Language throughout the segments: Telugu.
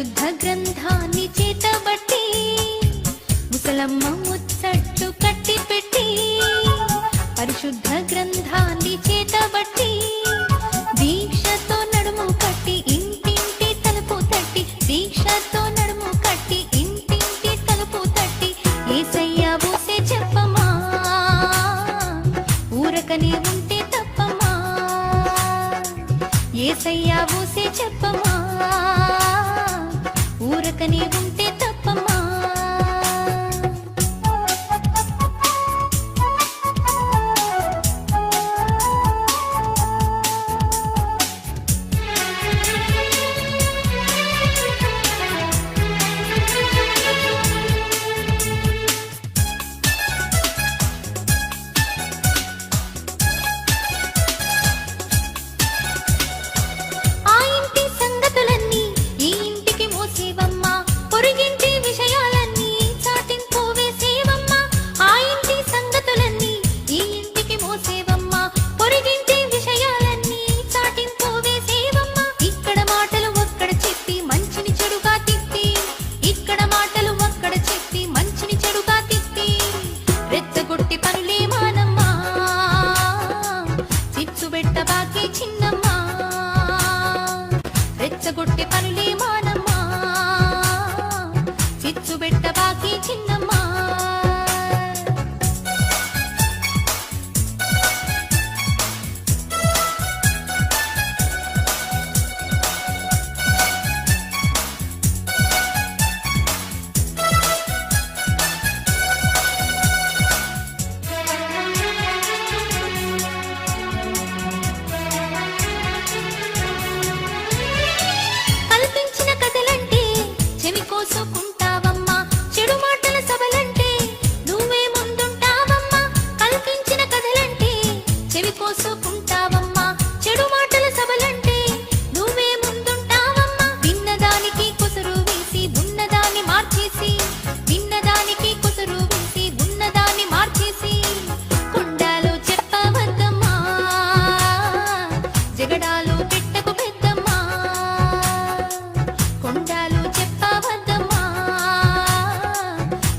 పరిశుద్ధ గ్రంథాన్ని చేతబట్టి ముసలమ్మ கனிவும்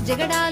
జగడాల